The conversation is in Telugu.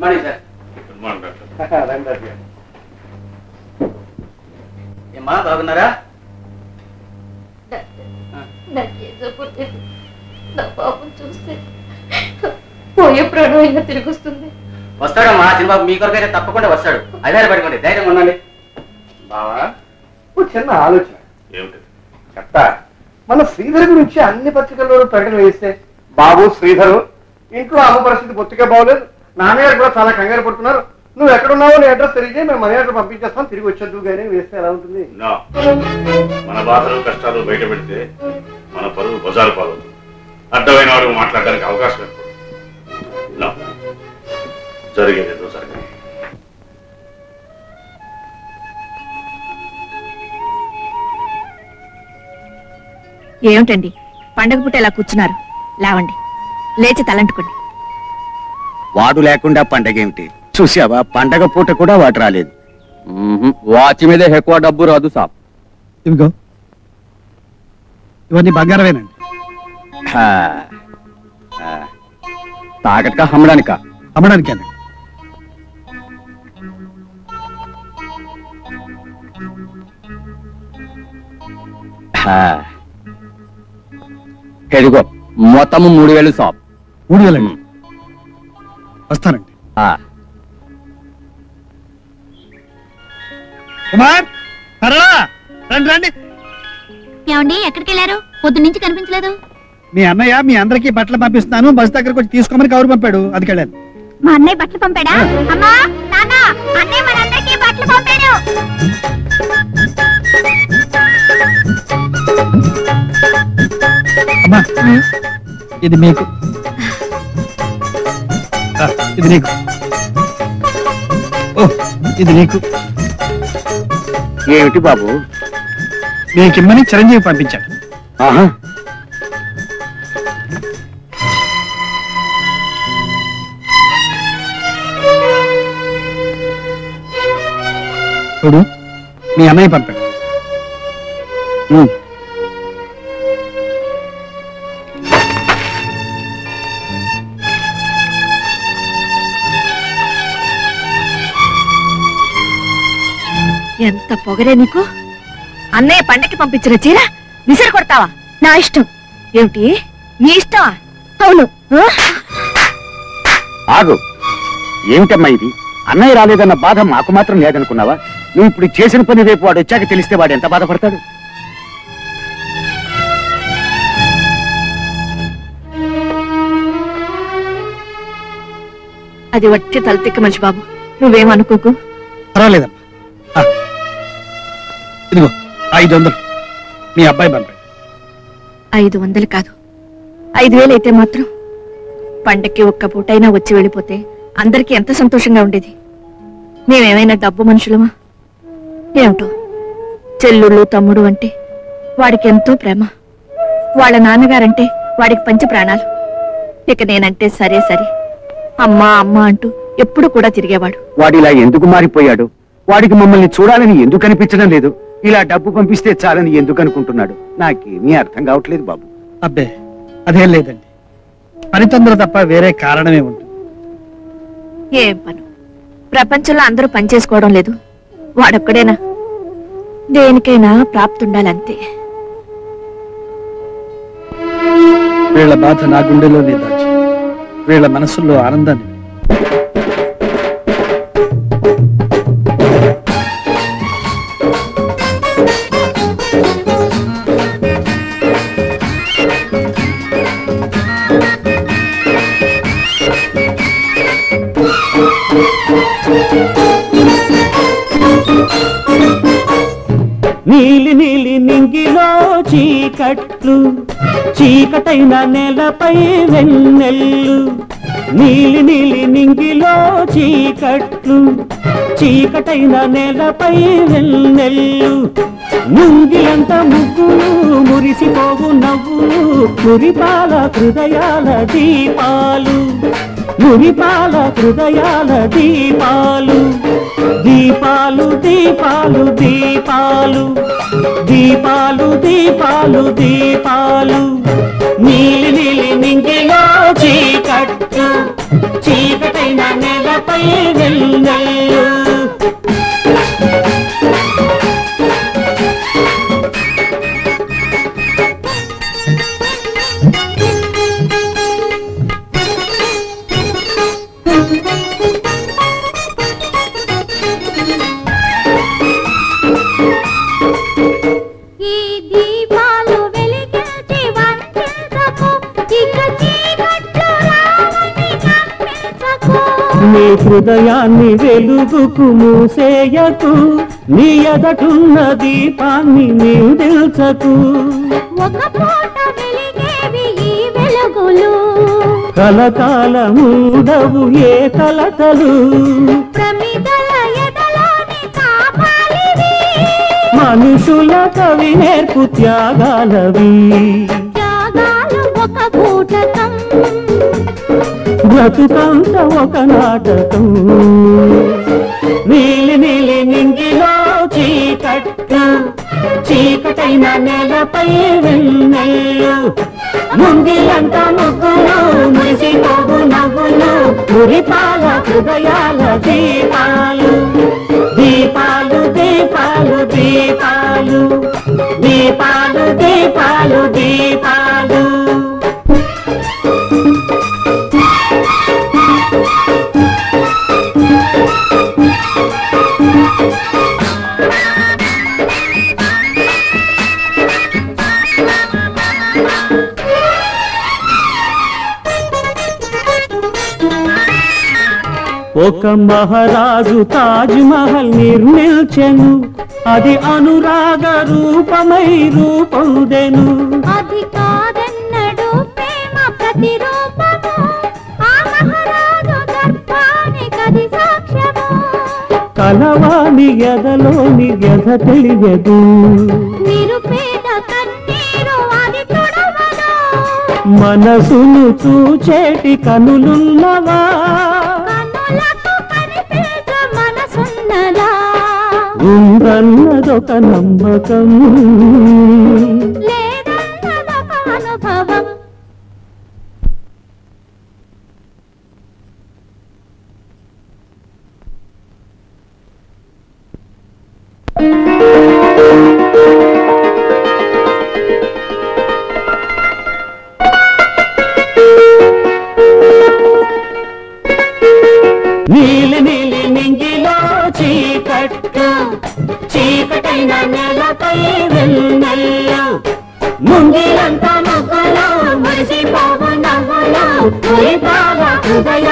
Morning sir good morning doctor ఏమ్మా బాగున్నారా నా పాపం చూస్తే పోయే ప్రాణం అయినా తిరిగి వస్తుంది వస్తాడమ్మా చిన్నబాబు మీ కొరకైతే తప్పకుండా వస్తాడు. అదే పడుకోండి ధైర్యంగా ఉండండి. బావా? ఓ చిన్న ఆలోచన. ఏమిటి? చెప్తా మన శ్రీధర్ గురించి అన్ని పత్రికల్లో ప్రకటన వేస్తే బాబు శ్రీధరు ఇంట్లో అమ్మ పరిస్థితి బొత్తిగా బాగోలేదు. నాన్నగారు కూడా చాలా కంగారు పడుతున్నారు. నువ్వు ఎక్కడున్నావో నీ అడ్రస్ తెలియజే మేము మనీ ఆర్డర్ పంపించేస్తాం. తిరిగి వచ్చేద్దు కానీ వేస్తే ఎలా ఉంటుంది? నో మన బాధలు కష్టాలు బయట పెడితే మన పరువు బజారు పాలవుతుంది. అడ్డమైన వాడు మాట్లాడడానికి అవకాశం ఎప్పుడు నో జరిగేది ఏమిటండి? పండగ పూట ఇలా కూర్చున్నారు. లేవండి. లేచి తలంటుకోండి. వాడు లేకుండా పండగ ఏమిటి చూసావా పండగ పూట కూడా వాడు రాలేదు. వాచ్ మీదే ఎక్కువ డబ్బు రాదు సాబ్. ఇవిగో. ఇవన్నీ బంగారమేనండి. తాకట్కా అమ్మడానికా? అమ్మడానికేనండి. ఎదిగో మొత్తం మూడు వేలు సాబ్. మూడు వేలండి. వస్తానండి. ఆ, కుమార్ సరళా రండి రండి. ఏమండి ఎక్కడికి వెళ్ళారు పొద్దు నుంచి కనిపించలేదు. మీ అన్నయ్య మీ అందరికీ బట్టలు పంపిస్తున్నాను. బస్ దగ్గరకు వచ్చి తీసుకోమని కౌరు పంపాడు. అది వెళ్ళాను. మా అన్నయ్య బట్టలు పంపాడా? అమ్మా నాన్న అన్నయ్య మనందరికీ బట్టలు పంపాడు. అమ్మా ఇది మీకు ఇది నీకు. ఓ ఇది నీకు. ఏమిటి బాబు? నీకిమ్మని చిరంజీవి పంపించాడు ఆహా. చూడు మీ అన్నయ్య పంపాడు. ఎంత పొగరే నీకు? అన్నయ్య పండక్కి పంపించిన చీర విసిరి కొడతావా? నా ఇష్టం. ఏమిటి? నీ ఇష్టమా? అవును? ఆగు. ఏమిటమ్మా ఇది? అన్నయ్య రాలేదన్న బాధ మాకు మాత్రం లేదనుకున్నావా? నువ్వు ఇప్పుడు చేసిన పని రేపు వాడు వచ్చాక తెలిస్తే వాడు ఎంత బాధపడతాడు? అది వట్టి తలతిక్క మనిషి బాబు. నువ్వేమనుకోకు? పర్వాలేదమ్మా. ఇదిగో ఐదు వందలు మీ అబ్బాయి పంపాడు ఐదు వందలు కాదు. ఐదు వేలు అయితే మాత్రం పండక్కి ఒక్క పూటైనా వచ్చి వెళ్ళిపోతే అందరికీ ఎంత సంతోషంగా ఉండేది. మేమేమైనా డబ్బు మనుషులమా? ఏమిటో? చెల్లుళ్ళు తమ్ముడు అంటే వాడికి ఎంతో ప్రేమ. వాళ్ళ నాన్నగారంటే వాడికి పంచ ప్రాణాలు. ఇక నేనంటే సరే సరే. అమ్మా అమ్మా అంటూ ఎప్పుడు కూడా తిరిగేవాడు. వాడు ఇలా ఎందుకు మారిపోయాడు? వాడికి మమ్మల్ని చూడాలని ఎందుకు అనిపించడం లేదు? ఇలా డబ్బు పంపిస్తే చాలని ఎందుకు అనుకుంటున్నాడు? నాకేమీ అర్థం కావట్లేదు బాబు. అబ్బే అదేం లేదండి. పని తొందర తప్ప వేరే కారణమే ఉంటుంది. ఏం పను? ప్రపంచంలో అందరూ పనిచేసుకోవడం లేదు. వాడొక్కడేనా? దేనికైనా ప్రాప్తి ఉండాలంతే వీళ్ళ బాధ నా గుండెలోనే దాచి వీళ్ళ మనసుల్లో ఆనందాన్ని. నీలి నీలి నింగిలో చీకట్లు చీకటైన నేలపై వెన్నెల్లు నీలి నీలి నింగిలో చీకట్లు చీకటైన నేలపై వెన్నెల్లు ముంగిలంత ముగ్గులు మురిసిపోవు నవ్వులు మురిపాల హృదయాల దీపాలు. మురిపాల హృదయాల దీపాలు. దీపాలు దీపాలు దీపాలు. దీపాలు దీపాలు దీపాలు. నీలి నీలి నింగిలో చీకట్టు. చీకటైన నెలపై నేలపై హృదయాన్ని వెలుగుకు మూసేయకు. నీ ఎదటున్న దీపాన్ని నీవు ఒక పూట వెలిగేవి ఈ వెలుగులు. కలకాలముడవు ఏ కలతలు. ప్రమిదల ఎదలోని తాపాలివి మనుషుల కవి నేర్పు త్యాగాలవి. త్యాగాలు ఒక బూటకం బ్రతుకంత ఒక నాటకం. నీలి నీలి నింగిలో చీకట్టు చీకటైన నేలపై వెన్నెల్లు. ముంగిలంత ముగ్గులు మురిసిపోగు నవ్వులు మురిపాల హృదయాల దీపాలు. దీపాలు దీపాలు దీపాలు. దీపాలు దీపాలు దీపాలు. ఒక మహారాజు తాజ్ మహల్ నిర్మించెను. అది అనురాగ రూపమై రూపొందెను. అది కాదన్నడు ప్రేమ ప్రతిరూపము. ఆ మహారాజు దర్పానికది సాక్ష్యము. కలవాణి ఎదలోని వ్యధ తెలియదు. నిరుపేద కన్నీరు అది తొడవదు. మనసును చూచేటి కనులున్నవా? ఉందన్నదొక నమ్మకం. ముంగిలంతా ముగ్గులు మురిసిపోవు నవ్వులు. మురిపాల హృదయాల